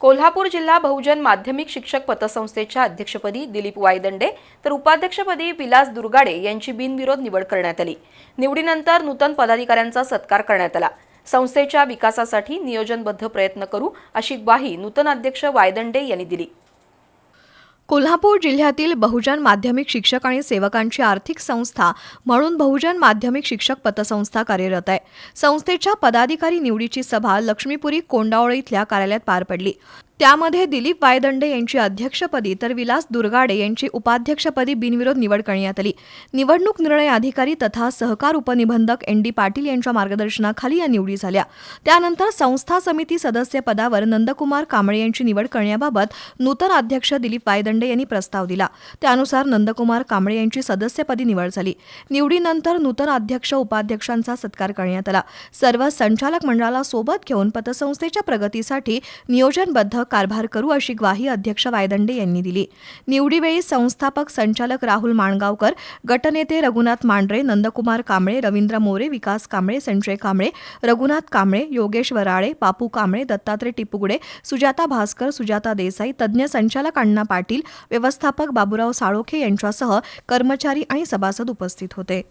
कोल्हापूर जिल्हा बहुजन माध्यमिक शिक्षक पतसंस्थेच्या अध्यक्षपदी दिलीप वायदंडे तर उपाध्यक्षपदी विलास दुर्गाडे यांची बिनविरोध निवड करण्यात आली. निवडीनंतर नूतन पदाधिकाऱ्यांचा सत्कार करण्यात आला. संस्थेच्या विकासासाठी नियोजनबद्ध प्रयत्न करू अशी ग्वाही नूतन अध्यक्ष वायदंडे यांनी दिली. कोल्हापूर जिल्ह्यातील बहुजन माध्यमिक शिक्षक आणि सेवकांची आर्थिक संस्था म्हणून बहुजन माध्यमिक शिक्षक पतसंस्था कार्यरत आहे. संस्थेच्या पदाधिकारी निवडीची सभा लक्ष्मीपुरी कोंडावळे इथल्या कार्यालयात पार पडली. त्यामध्ये दिलीप वायदंडे यांची अध्यक्षपदी तर विलास दुर्गाडे यांची उपाध्यक्षपदी बिनविरोध निवड करण्यात आली. निवडणूक निर्णय अधिकारी तथा सहकार उपनिबंधक एन डी पाटील यांच्या मार्गदर्शनाखाली या निवडी झाल्या. त्यानंतर संस्था समिती सदस्य पदावर नंदकुमार कांबळे यांची निवड करण्याबाबत नूतन अध्यक्ष दिलीप वायदंडे यांनी प्रस्ताव दिला. त्यानुसार नंदकुमार कांबळे यांची सदस्यपदी निवड झाली. निवडीनंतर नूतन अध्यक्ष उपाध्यक्षांचा सत्कार करण्यात आला. सर्व संचालक मंडळाला सोबत घेऊन पतसंस्थेच्या प्रगतीसाठी नियोजनबद्ध कारभार करू अशी ग्वाही अध्यक्ष वायदंडे यांनी दिली. निवडीवेळी संस्थापक संचालक राहुल माणगावकर गटनेते रघुनाथ मांढरे नंदकुमार कांबळे रवींद्र मोरे विकास कांबळे संजय कांबळे रघुनाथ कांबळे योगेश वराळे बापू कांबळे दत्तात्रय टिपुगुडे सुजाता भास्कर सुजाता देसाई तज्ज्ञ संचालक अण्णा पाटील व्यवस्थापक बाबूराव साळोखे यांच्यासह कर्मचारी आणि सभासद उपस्थित होते.